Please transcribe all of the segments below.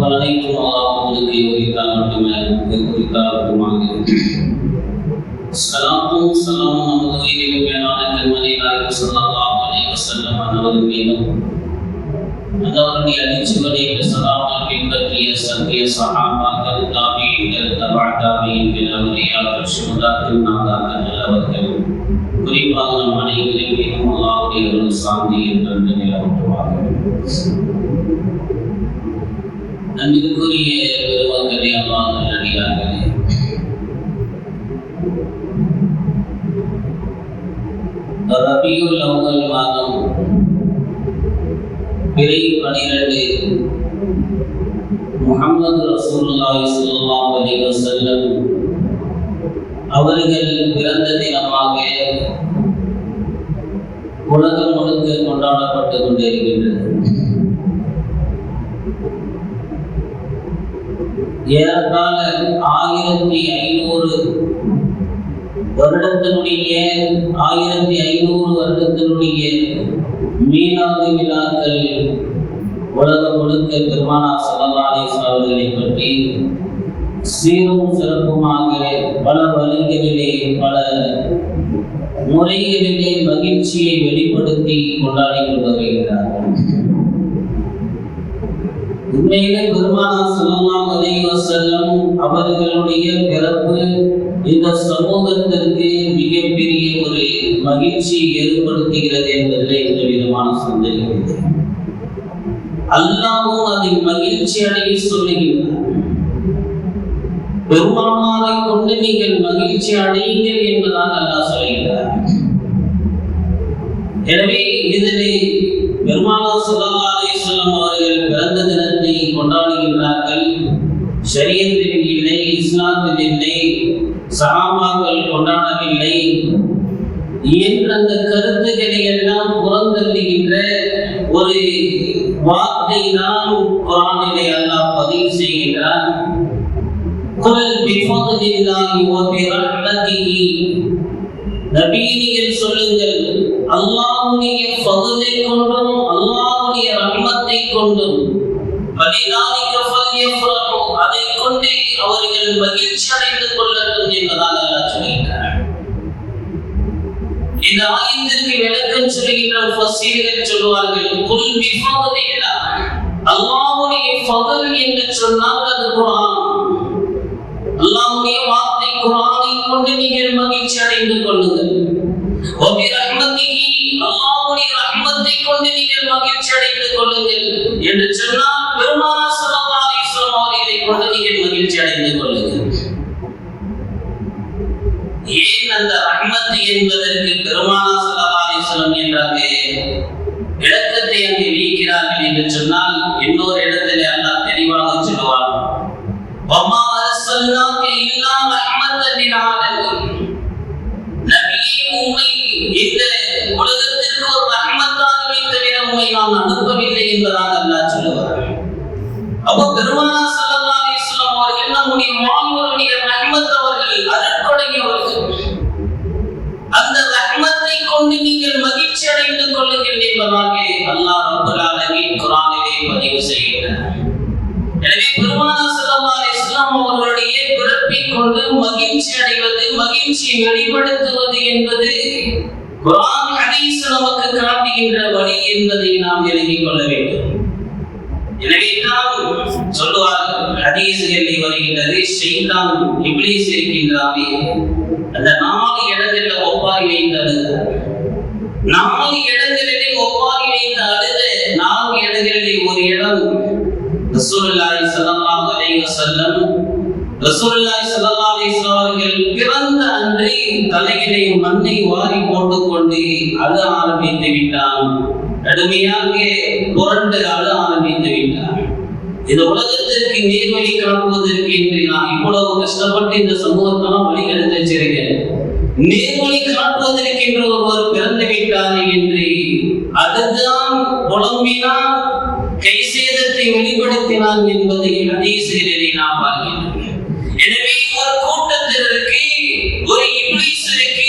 புகழ் அனைத்தும் அல்லாஹ்வுக்கு உரித்தால் மட்டுமே. உரித்தால் மட்டுமாக சலாத்தும் சலாமும் நமது உயிரிலும் மேலான கண்மணி நாயகம் சல்லாஹ் அலி வசல்லம் அவர்கள் மீதும் அந்தவருடைய அடிச்சுவடியில் சலாமல் பின்பற்றிய சத்திய சகாபாக்கள் தாபியங்கள் தபா தாபியங்கள் அவரியாக்கள் சுமதாக்கள் நாதாக்கள் நல்லவர்கள் குறிப்பாக நம் அனைவரின் மீதும் அல்லாஹ்வுடைய அருள் சாந்தி என்று நிலவட்டுவார்கள் அன்பிற்குரிய பெருமக்களே அல்லாஹ் நல்லடியார்களே ரபியுல் அவ்வல் மாதம் பிறை பனிரெண்டு முகமது ரசூலுல்லாஹி ஸல்லல்லாஹு அலைஹி வஸல்லம் அவர்கள் பிறந்த தினமாக உலகம் முழுக்க கொண்டாடப்பட்டு கொண்டிருக்கின்றது. ஏறத்தாழ ஆயிரத்தி ஐநூறு வருடத்தினுடைய ஆயிரத்தி ஐநூறு வருடத்தினுடைய மீனாந்து விழாக்கள் உலகம் முழுக்க பெருமானா சல்லல்லாஹு அவர்களை பற்றி சீரும் சிறப்புமாக பல வழிகளிலே பல முறைகளிலே மகிழ்ச்சியை வெளிப்படுத்தி கொண்டாடி கொண்டு வருகிறார்கள். உண்மையிலே பெருமானா ஸல்லல்லாஹு அலைஹி வஸல்லம் அவர்களுடைய பிறப்பு இந்த சமூகத்திற்கு மிகப்பெரிய ஒரு மகிழ்ச்சியை ஏற்படுத்துகிறது என்பதில் எந்த விதமான சந்தேகம் இல்லை அல்லாவும் அதை மகிழ்ச்சி அடைய சொல்லுகின்றார். பெருமானாரை கொண்டு நீங்கள் மகிழ்ச்சி அடையுங்கள் என்பதாக அல்லாஹ் சொல்லுகிறார் எனவே இதில் பெருமானா சொல்லலாம் அலைஹி அவர்கள் பிறந்த தினத்தை கொண்டாடுகின்றார்கள். ஷரியத்தில் இல்லை இஸ்லாத்தின் இல்லை சகாமாக்கள் கொண்டாடவில்லை. என்ற அந்த கருத்துக்களை எல்லாம் புறந்தள்ளுகின்ற ஒரு வார்த்தை தான் குரானிலே அல்லாஹ் பதிவு செய்கின்றான். குல் பிஃபத்லில்லாஹி வ பிரஹ்மதிஹி நபியினிகள் சொல்லுங்கள் அல்லாஹ்வுடைய ஃபضலை கொண்டும் அல்லாஹ் அல்லாஹ்வுடைய ரஹ்மத்தை கொண்டும் அதை கொண்டே அவர்கள் மகிழ்ச்சி அடைந்து கொள்ளட்டும் என்பதாக சொல்கிறார் இந்த ஆயத்திற்கு விளக்கம் சொல்லுகின்ற ஃபசீர்கள் சொல்வார்கள் குல் பிஃபத்லில்லாஹ் அல்லாஹ்வுடைய என்று சொன்னால் அது குர்ஆன். அல்லாஹ்வுடைய வார்த்தை குர்ஆனை கொண்டு நீங்கள் மகிழ்ச்சி அடைந்து கொள்ளுங்கள். ரஹ்மத்தை கொண்டு நீங்கள் மகிழ்ச்சி அடைந்து கொள்ளுங்கள். என்று சொன்னால் பெருமானா ஸல்லல்லாஹு அலைஹி அவர்களை கொண்டு நீங்கள் மகிழ்ச்சி அடைந்து கொள்ளுங்கள். ஏன் அந்த ரஹ்மத் என்பதற்கு பெருமானா ஸல்லல்லாஹு அலைஹி என்றாங்க விளக்கத்தை அங்கே வீக்கிறார்கள் என்று சொன்னால் இன்னொரு இடத்திலே அல்லாஹ் தெளிவாக சொல்லுவான். வமா அர்சல்னாக இல்லா ரஹ்மத்தன் லில் ஆலமீன் இந்த உலகத்திற்கு ஒரு ரஹ்மத்தாகவே தவிர நான் அனுப்பவில்லை என்பதாக அல்லாஹ் சொல்லுவார் அப்போ பெருமானா அவர்கள் நம்முடைய வாழ்வருடைய ரஹ்மத் அவர்கள் அந்த ரஹ்மத்தை கொண்டு நீங்கள் மகிழ்ச்சி அடைந்து கொள்ளுங்கள் என்பதாக அல்லாஹ் ரப்பல் ஆலமீன் குர்ஆனிலே பதிவு செய்கிறார் எனவே பெருமானா மகிழ்ச்சி அடைவது மகிழ்ச்சியை வெளிப்படுத்துவது என்பது குர்ஆன் ஹதீஸ் நமக்கு காட்டுகின்ற வழி என்பதை நாம் விளங்கிக் கொள்ள வேண்டும். எனவே தான் சொல்லுவார்கள் ஹதீஸ்களில் வருகின்றது ஷைத்தான் இப்லீஸ் இருக்கின்றானே அந்த நாலு இடங்களில் ஒப்பாரி வைத்து அழுதார் நாலு இடங்களிலே ஒப்பாரி வைத்து அழுத நான்கு இடங்களிலே ஒரு இடம். ரசூலுல்லாஹி ஸல்லல்லாஹு அலைஹி வஸல்லம் ரசூலுல்லாஹி ஸல்லல்லாஹு அலைஹி வஸல்லம் அவர்கள் பிறந்த அன்றே தலையிலே மண்ணை வாரி போட்டுக்கொண்டு அழ ஆரம்பித்து விட்டான். கடுமையாக புரண்டு அழ ஆரம்பித்து விட்டான். இந்த உலகத்திற்கு நேர்வழி காட்டுவதற்கு என்று நான் இவ்வளவு கஷ்டப்பட்டு இந்த சமூகத்தெல்லாம் வழி எடுத்து வச்சிருக்கேன் நேர்வழி காட்டுவதற்கு என்று ஒருவர் பிறந்து விட்டானே என்று அதுதான் புலம்பினான் கை சேதத்தை வெளிப்படுத்தினான் என்பதை ஹதீசுகளிலே நாம் பார்க்கிறோம் எனவே ஒரு இப்ளீஸிற்கு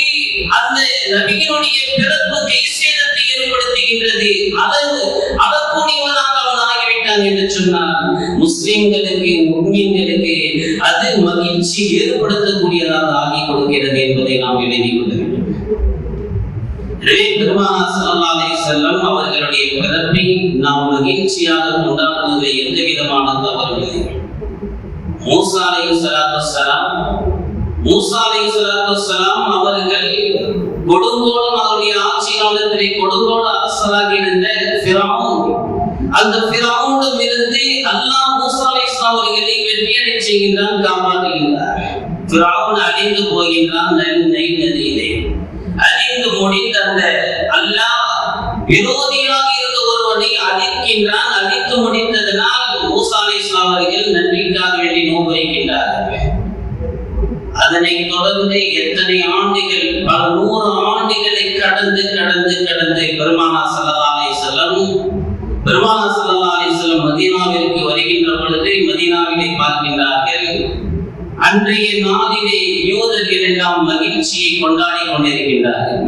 அந்த நபிகளுடைய பிறப்பு கைசேதத்தை ஏற்படுத்துகின்றது. அதன் அதற்குரியவனாக அவன் ஆகிவிட்டான் என்று சொன்னால் முஸ்லிம்களுக்கு முஸ்லிம்களுக்கு அது மகிழ்ச்சி ஏற்படுத்தக்கூடியதாக ஆகி கொடுக்கிறது என்பதை நாம் எழுதி கொள்ள வேண்டும். எனவே பெருமானா ஸல்லல்லாஹு அலைஹி அவர்களுடைய பிறப்பை நாம் மகிழ்ச்சியாக கொண்டாடுவதில் எந்த விதமான தவறும் இல்லை. மூசா அலைஹிஸ்ஸலாத்து வஸ்ஸலாம் மூசா அலைஹிஸ்ஸலாத்து அவர்கள் கொடுங்கோலம் அவருடைய ஆட்சியாளர்களை கொடுங்கோல அரசராக இருந்த ஃபிரௌன் அந்த ஃபிரௌனிடம் இருந்து அல்லாஹ் மூசா அலைஹிஸ்ஸலாம் அவர்களை வெற்றியடை செய்கின்றான் காப்பாற்றுகின்றார் ஃபிரௌன் அழிந்து போகின்றான் நன்மை நதியிலே. அழிந்து முடிந்த அந்த அல்லாஹ் விரோதியாக இருந்த ஒருவனை அழிக்கின்றான் தொடர்ந்து எத்தனை ஆண்டுகள் பல நூறு ஆண்டுகளை கடந்து கடந்து கடந்து பெருமானா ஸல்லல்லாஹு அலைஹி வஸல்லம் பெருமானா ஸல்லல்லாஹு அலைஹி வஸல்லம் மதீனாவிற்கு வருகின்ற பொழுது மதீனாவிலே பார்க்கின்றார்கள் அன்றைய நாளிலே யூதர்கள் எல்லாம் மகிழ்ச்சியை கொண்டாடி கொண்டிருக்கின்றார்கள்.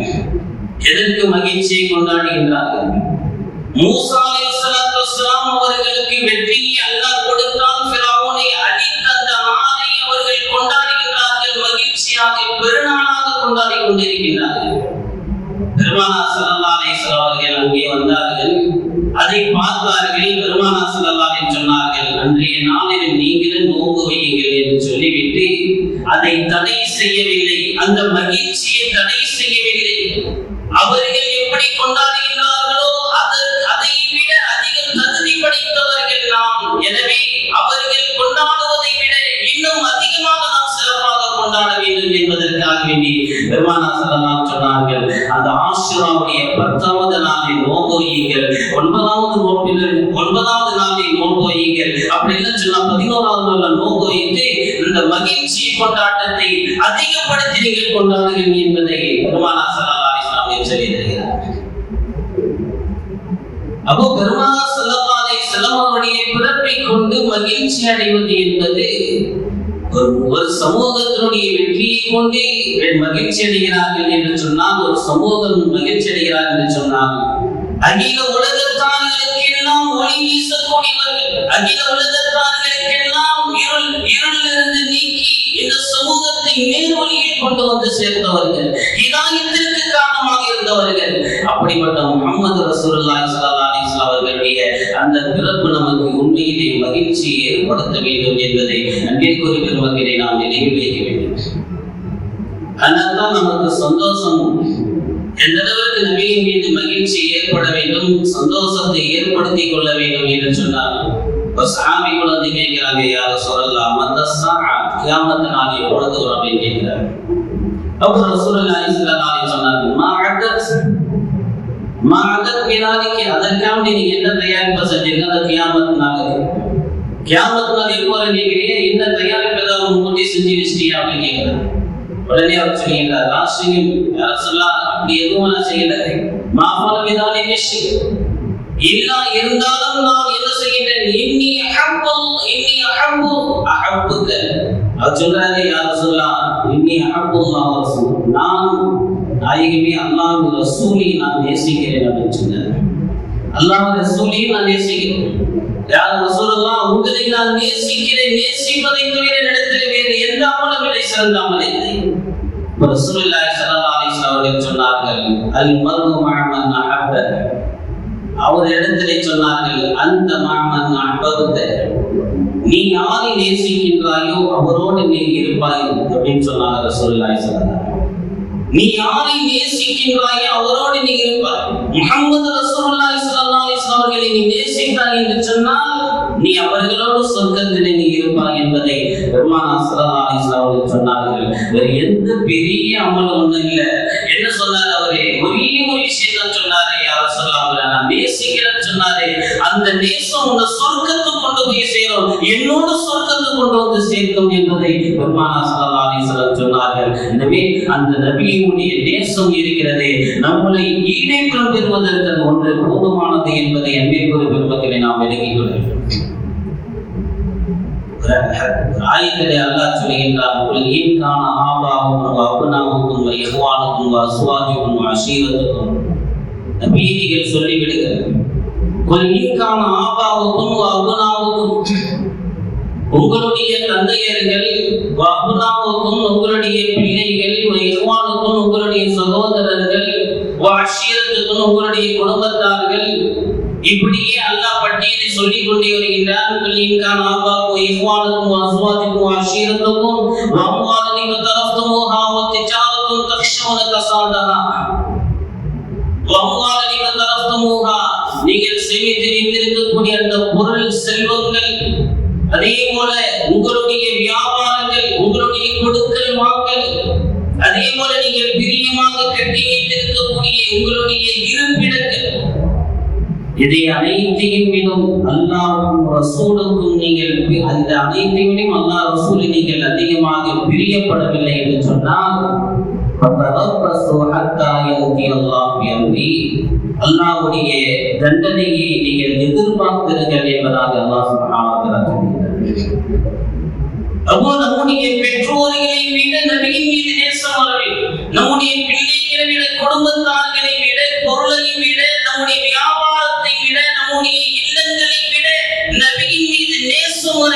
எதற்கு மகிழ்ச்சியை கொண்டாடுகின்றார்கள்? மூசா அலைஹிஸ்ஸலாத்து அவர்களுக்கு வெற்றியை அல்லாஹ் கொடுத்தான் பெருநாளாக கொண்டிருக்கின்றார்கள். பெருமானா ஸல்லல்லாஹு அவர்கள் அங்கே வந்தார்கள். அதை பார்த்தார்கள். பெருமானா ஸல்லல்லாஹு சொன்னார்கள் அன்றைய நாளில் நீங்களும் நோன்பு வையுங்கள் என்று சொல்லிவிட்டு அதை தடை செய்யவில்லை. அந்த மகிழ்ச்சியை தடை செய்யவில்லை. அவர்கள் எப்படி கொண்டாடுகின்றார்களோ வேண்டி பெருமானா ஸல்லல்லாஹு சொன்னார்கள். அந்த ஆஷுராவுடைய பத்தாவது நாளில் நோன்பு ஒன்பதாவது நோம்பில் ஒன்பதாவது நாளில் நோன்பு வையுங்கள். அப்படி இல்லை சொன்னா பதினோராவது நாள் நோன்பு இந்த மகிழ்ச்சி கொண்டாட்டத்தை அதிகப்படுத்தி நீங்கள் கொண்டாடுங்கள் என்பதை பெருமானா ஸல்லல்லாஹு அலைஹி வஸல்லம் சொல்லி தருகிறார் அப்போ பெருமானா ஸல்லல்லாஹு அலைஹி வஸல்லம் அவருடைய பிறப்பை கொண்டு மகிழ்ச்சி அடைவது என்பது ஒரு ஒரு சமூகத்தினுடைய வெற்றியை கொண்டே மகிழ்ச்சி அடைகிறார்கள் என்று சொன்னால் ஒரு சமூகம் மகிழ்ச்சி அடைகிறார் என்று சொன்னால் அகில உலகத்தார்களுக்கெல்லாம் ஒளி வீசக்கூடியவர்கள் அகில உலகத்தார்களுக்கெல்லாம் இருள் இருளிலிருந்து நீக்கி இந்த சமூகத்தை நேர்வழியில் கொண்டு வந்து சேர்ந்தவர்கள் இதாயத்திற்கு காரணமாக இருந்தவர்கள் அப்படிப்பட்ட மகிழ்ச்சியை ஏற்படுத்த வேண்டும் என்பதை அன்பிற்குரிய பெருமக்களை நாம் நினைவில் வைக்க வேண்டும். அதனால்தான் நமக்கு சந்தோஷம் எந்த அளவுக்கு நபியின் மீது மகிழ்ச்சி ஏற்பட வேண்டும் சந்தோஷத்தை ஏற்படுத்திக் கொள்ள வேண்டும் என்று சொன்னால் இப்போ சாமி குழந்தை கேட்கிறாங்க யார சொல்லலாம் அந்த கியாமத்து நாளை எப்பொழுது வரும் அப்படின்னு கேட்கிறாங்க. அப்போ ரசூலுல்லாஹி ஸல்லல்லாஹு அலைஹி சொன்னாங்க மாஅதத் மாஅதத் பினாலிக்கு அதற்காக நீங்க என்ன தயாரிப்பு செஞ்சீங்க அந்த கியாமத் நாளுக்கு? கியாமத்து நாள் எப்போ கேட்கிறீங்க என்ன தயாரிப்பு ஏதாவது முன்கூட்டி செஞ்சு வச்சிட்டீங்க அப்படின்னு கேட்கிறாங்க உடனே அவர் சொல்லுகிறார் ராசியும் அரசெல்லாம் அப்படி எதுவும் நான் செய்யல மாஃபல விதானி விஷயம் இல்லா இருந்தாலும் நான் என்ன செய்கிறேன் இன்னி அஹப்பு இன்னி அஹப்பு அஹப்புக்க. அவர் சொல்றாரு யார் சொல்லலாம் இன்னி அஹப்பு அல்லாஹ் நான் நாயகமே அல்லாஹ் ரசூலி நான் நேசிக்கிறேன் அப்படின்னு சொன்னார். அல்லாஹ் ரசூலையும் நான் நேசிக்கிறேன். யார் ரசூலுல்லாஹ் உங்களை நான் நேசிக்கிறேன் நேசிப்பதை தவிர இடத்தில் வேறு எந்த அமலும் இல்லை சிறந்த அமல் இல்லை ரசூலுல்லாஹி ஸல்லல்லாஹு அலைஹி வஸல்லம் சொன்னார்கள் அல் மர்ஹு மஅமன் அஹப்ப. அவர் இடத்திலே சொன்னார்கள் அந்த மஅமன் அஹப்பத நீ யாரை நேசிக்கின்றாயோ அவரோடு நீ இருப்பாய் அப்படின்னு சொன்னாங்க ரசூலுல்லாஹி ஸல்லல்லாஹு நீ யாரை நேசிக்கின்றாயோ அவரோடு நீ இருப்பாய். முஹம்மது ரசூலுல்லாஹி ஸல்லல்லாஹு அலைஹி வஸல்லம் அவர்களை நீ நேசித்தாய் என்று சொன்னால் நீ அவர்களோடு சொர்க்கத்திலே நீ இருப்பாய் என்பதை பெருமானா சொன்னார்கள். வேற எந்த பெரிய அமல் ஒண்ணும் இல்லை. என்ன சொன்னார் அவரே? ஒரே ஒரு விஷயம் தான் சொன்னாரு யார சொல்லாம நேசிக்கிறேன்னு சொன்னாரு. அந்த நேசம் உன்னை சொர்க்கத்துக்கு கொண்டு போய் சேரும். என்னோட சொர்க்கத்துக்கு கொண்டு வந்து சேர்க்கும் என்பதை பெருமானா ஸல்லல்லாஹு அலைஹி சொன்னார்கள். எனவே அந்த நபியினுடைய நேசம் இருக்கிறது நம்மளை ஈடேற்றம் பெறுவதற்கு அது ஒன்று போதுமானது என்பதை அன்பிற்குரிய பெருமக்களை நாம் விலகிக் கொள்ள வேண்டும். ஆயத்திலே அல்லாஹ் சொல்கின்றார் குல் இன் ஆபாவுக்கும் அப்னாவுக்கும் வ இஹ்வானுக்கும் வ அஸ்வாஜுக்கும் வ அஷீரத்துக்கும் வீதிகள் சொல்லி விடுகிறார் ஆபாவுக்கும் அபுனாவுக்கும் உங்களுடைய தந்தையர்கள் அபுனாவுக்கும் உங்களுடைய பிள்ளைகள் இஹ்வானுக்கும் உங்களுடைய சகோதரர்கள் அஷீரத்துக்கும் உங்களுடைய குடும்பத்தார்கள் இப்படியே அல்லாஹ் பட்டியலை சொல்லிக் கொண்டே வருகின்றார். குல் இன்கான ஆபாக்கும் இஹ்வானுக்கும் அஸ்வாதிக்கும் அஷீரத்துக்கும் அனைத்திலும் அல்லாவுக்கும் ரசூலுக்கும் நீங்கள் இந்த அனைத்தையும் அல்லா ரசூலை நீங்கள் அதிகமாக பிரியப்படவில்லை என்று சொன்னால் அல்லாவுடைய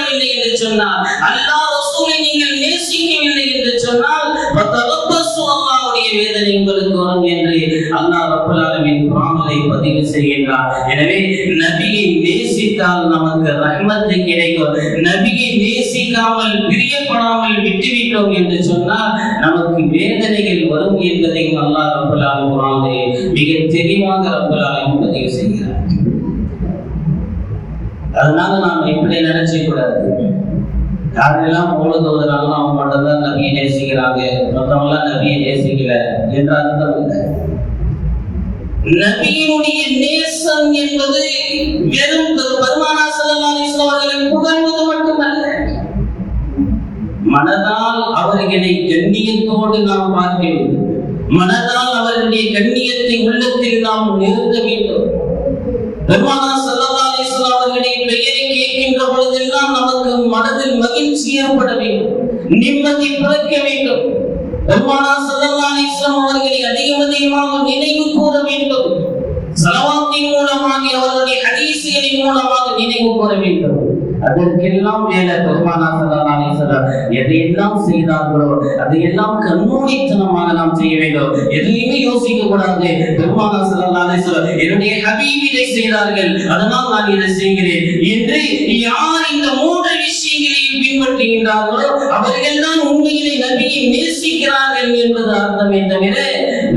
மீது என்று சொன்னார் அல்லா ரசூலை நீங்கள் நேசிக்கவில்லை என்று சொன்னால் பத்தவப்பசு அல்லாஹ்வுடைய வேதனை உங்களுக்கு வரும் என்று அல்லாஹ் ரப்பல் ஆலமீன் பதிவு செய்கின்றார். எனவே நபியை நேசித்தால் நமக்கு ரஹ்மத்து கிடைக்கும். நபியை நேசிக்காமல் பிரியப்படாமல் விட்டுவிட்டோம் என்று சொன்னால் நமக்கு வேதனைகள் வரும் என்பதையும் அல்லா ரப்பல் ஆலமீன் மிக தெளிவாக ரப்பல் பதிவு செய்கிறார். அதனால நாம் இப்படி நினைச்சக்கூடாது யாரெல்லாம் மௌலது ஓதுறாங்களோ அவங்க மட்டும்தான் நபியை நேசிக்கிறாங்க. மற்றவங்களாம் நபியை நேசிக்கல என்ற அர்த்தம் இல்லை. நபியினுடைய நேசம் என்பது வெறும் பெருமானா ஸல்லல்லாஹு அவர்களை புகழ்வது மட்டுமல்ல. மனதால் அவர்களை கண்ணியத்தோடு நாம் பார்க்க வேண்டும். மனதால் அவர்களுடைய கண்ணியத்தை உள்ளத்தில் நாம் நிறுத்த வேண்டும். பெருமானா ஸல்லல்லாஹு நமக்கு மனதில் மகிழ்ச்சி ஏற்பட வேண்டும். நிம்மதி பிறக்க வேண்டும். பெருமானா ஸல்லல்லாஹு அலைஹி வஸல்லம் அவர்களை அதிகம் அதிகமாக நினைவு கூற வேண்டும். சலவாத்தின் மூலமாக அவர்களுடைய ஹதீசுகளின் மூலமாக நினைவு கூற வேண்டும். அதற்கெல்லாம் மேல பெருமானா ஸல்லல்லாஹு எதையெல்லாம் செய்தார்களோ அதையெல்லாம் கண்மூடித்தனமாக நாம் செய்ய வேண்டும். எதையுமே யோசிக்க கூடாது. பெருமானா ஸல்லல்லாஹு அலைஹி என்னுடைய ஹபீப் இதை செய்தார்கள். அதனால் நான் இதை செய்கிறேன் என்று யார் இந்த மூன்று விஷயங்களையும் பின்பற்றுகின்றார்களோ அவர்கள் தான் உண்மையிலே நபியை நேசிக்கிறார்கள் என்பது அர்த்தமே தவிர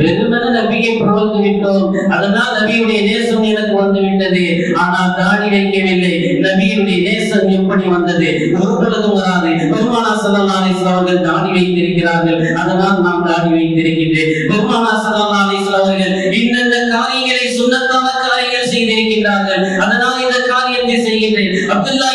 வெறுமன நபியை புகழ்ந்து விட்டோம் அதனால் நபியுடைய நேசம் எனக்கு வந்து விட்டது ஆனால் தாடி வைக்கவில்லை. நபியுடைய நேசம் எப்படி வந்தது? ஒரு பொழுதும் வராது. பெருமானா ஸல்லல்லாஹு அலைஹி அவர்கள் தாடி வைத்திருக்கிறார்கள். அதனால் நாம் தாடி வைத்திருக்கின்றேன். பெருமானா ஸல்லல்லாஹு அலைஹி அவர்கள் இந்தந்த காரியங்களை சுண்ணத்தான காரியங்கள் செய்திருக்கின்றார்கள். அதனால் இந்த காரியத்தை செய்கின்றேன். அப்துல்லா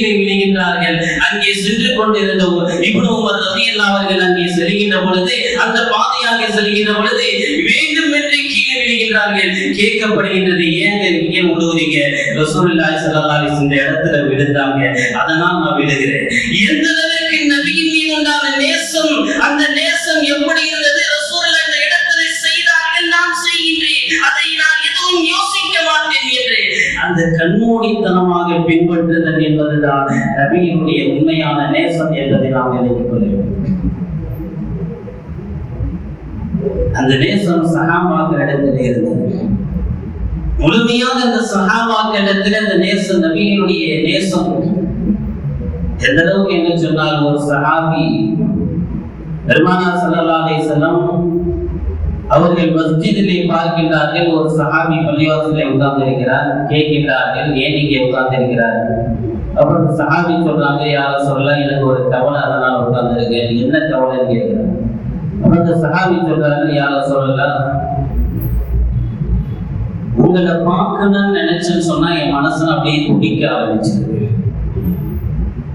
கீழே விழுகின்றார்கள். அங்கே சென்று கொண்டிருந்த இவ்வளவு உமர் ரலியல்லாஹு அவர்கள் அங்கே செல்கின்ற பொழுது அந்த பாதையாக செல்கின்ற பொழுது வேண்டும் என்று கீழே விழுகின்றார்கள். கேட்கப்படுகின்றது ஏங்க இங்கே விழுவுறீங்க ரசூலுல்லாஹி ஸல்லல்லாஹு அலைஹி வஸல்லம் இந்த இடத்துல விழுந்தாங்க. அதனால் நான் விழுகிறேன். எந்த அளவுக்கு நபியின் மீது உண்டான நேசம் அந்த நேசம் எப்படி இருந்தது? அந்த கண்மூடித்தனமாக பின்பற்றுதல் என்பதுதான் நபியினுடைய உண்மையான நேசம் என்பதை நாம் நினைத்துக் கொள்ள அந்த நேசம் சகாபாக்கள் இடத்துல இருந்தது. முழுமையாக அந்த சகாபாக்கள் இடத்துல அந்த நேசம் நபியினுடைய நேசம். எந்த அளவுக்கு என்ன சொன்னால் ஒரு சகாபி பெருமானா சல்லா அலை செல்லம் அவர்கள் மஸ்ஜிதிலே பார்க்கின்றார்கள் ஒரு சஹாபி பள்ளிவாசலை உட்கார்ந்து இருக்கிறார் கேட்கின்றார்கள் ஏன் இங்கே உட்கார்ந்து இருக்கிறார் அப்புறம் சஹாபி சொல்றாங்க யார சொல்ல எனக்கு ஒரு கவலை அதனால் உட்கார்ந்து இருக்கேன் என்ன கவலை கேட்கிறேன் அப்புறம் இந்த சஹாபி சொல்றாரு யார சொல்லல உங்களை பார்க்கணும்னு நினைச்சேன்னு சொன்னா என் மனசுல அப்படியே துடிக்க ஆரம்பிச்சிருக்கு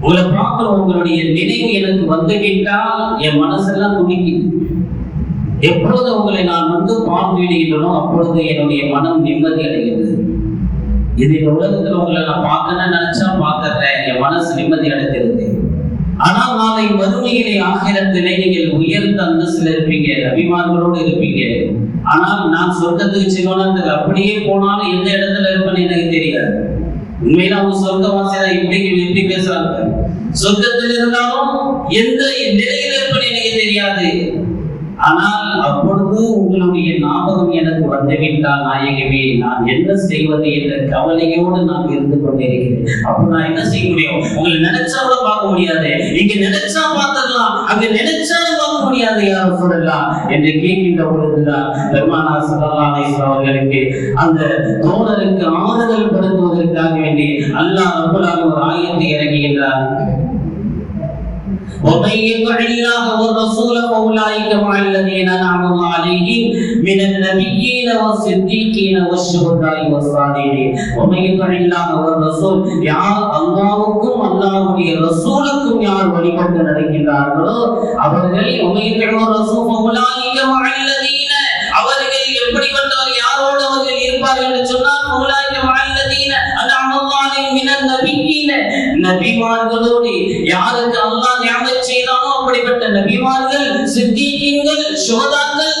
உங்களை பார்க்கணும் உங்களுடைய நினைவு எனக்கு வந்து கேட்டால் என் மனசெல்லாம் துடிக்குது. எப்பொழுது உங்களை நான் வந்து பார்த்து விடுகின்றனோ அப்பொழுது என்னுடைய மனம் நிம்மதி அடைகிறது. இது இந்த உலகத்துல உங்களை நான் பார்க்கணும்னு நினைச்சா பார்த்துறேன் என் மனசு நிம்மதி அடைத்திருக்கு ஆனால் நாளை மறுமையிலே ஆகிரத்திலே நீங்கள் உயர்ந்த அந்தஸ்தில் இருப்பீங்க. அபிமான்களோடு இருப்பீங்க. ஆனால் நான் சொர்க்கத்துக்கு சிவனத்துக்கு அப்படியே போனாலும் எந்த இடத்துல இருப்பேன்னு எனக்கு தெரியாது. உண்மையில அவங்க சொர்க்கவாசியா இப்படி எப்படி பேசுறாங்க. சொர்க்கத்தில் இருந்தாலும் எந்த நிலையில் இருப்பேன்னு எனக்கு தெரியாது. ஆனால் அப்பொழுது உங்களுடைய ஞாபகம் எனக்கு வந்துவிட்டால் நாயகமே நான் என்ன செய்வது என்ற கவலையோடு நான் இருந்து கொண்டிருக்கிறேன் அப்ப நான் என்ன செய்ய முடியும்? உங்களை நினைச்சா கூட பார்க்க முடியாது. நீங்க நினைச்சா பார்த்துக்கலாம் அங்க நினைச்சாலும் பார்க்க முடியாது யாரும் சொல்லலாம் என்று கேட்கின்ற பொழுதுதான் பெருமானா சல்லல்லாஹு அவர்களுக்கு அந்த தோழருக்கு ஆறுதல் படுத்துவதற்காக வேண்டி அல்லாஹ் ரப்பல் ஒரு ஆயத்தை இறங்குகின்றார் ومن يطع الله والرسول فاولئك مع الذين انعم الله عليهم من النبيين والصديقين والشهداء والصالحين ومن يطع الله والرسول யார் அல்லாஹ்வுக்கும் அல்லாஹ்வுடைய ரசூலுக்கும் யார் வழிபட்டு நடக்கின்றார்களோ அவர்கள் ومن يطع الرسول فاولئك مع الذين அவர்கள் எப்படிப்பட்டவர் யாரோடு அவர்கள் இருப்பார்கள் என்று சொன்னால் நபிமார்களோடு யாருக்கு அல்லாஹ் நியாமத் செய்தானோ அப்படிப்பட்ட நபிமார்கள் சித்திகீன்கள் சுகதாக்கள்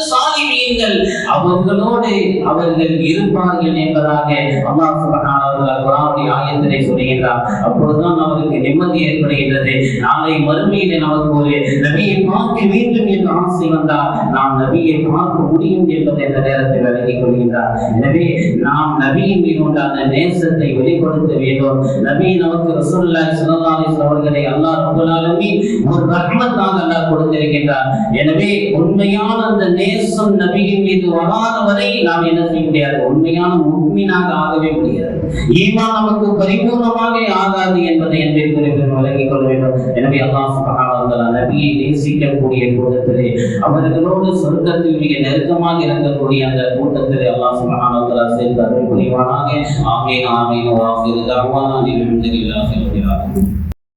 நீங்கள் அவர்களோடு அவர்கள் இருப்பார்கள் என்பதாக அல்லாஹ் சுப்ஹானஹு ஆயத்தினை தஆலா அப்பொழுதுதான் அவருக்கு நிம்மதி ஏற்படுகின்றது. நாளை மறுமையிலே நமக்கு ஒரு நபியை பார்க்க வேண்டும் என்ற ஆசை வந்தால் நாம் நபியை பார்க்க முடியும் என்பதை இந்த நேரத்தில் விளங்கிக் கொள்கின்றார். எனவே நாம் நபியின் மீது உண்டான நேசத்தை வெளிப்படுத்த வேண்டும். நபி நமக்கு ரசூலுல்லாஹி ஸல்லல்லாஹு அவர்களை அல்லாஹ் ரபுல்லாலுமே ஒரு ரஹ்மத்தாக அல்லாஹ் கொடுத்திருக்கின்றார். எனவே உண்மையான அந்த நேசம் நபி நபியின் மீது வராத வரை நாம் என்ன செய்ய முடியாது? உண்மையான முக்மீனாக ஆகவே முடியாது. ஈமான் நமக்கு பரிபூர்ணமாக ஆகாது என்பதை என்பதற்கு விளங்கிக் கொள்ள வேண்டும். எனவே அல்லாஹ் சுப்ஹானஹு நபியை நேசிக்கக்கூடிய கூட்டத்திலே அவர்களோடு சொர்க்கத்தினுடைய நெருக்கமாக இருக்கக்கூடிய அந்த கூட்டத்திலே அல்லாஹ் சுப்ஹானஹு சேர்ந்து அருள் புரிவானாக? ஆமீன் ஆமீன் வாஃபிரு தர்வானா அல்ஹம்துலில்லாஹி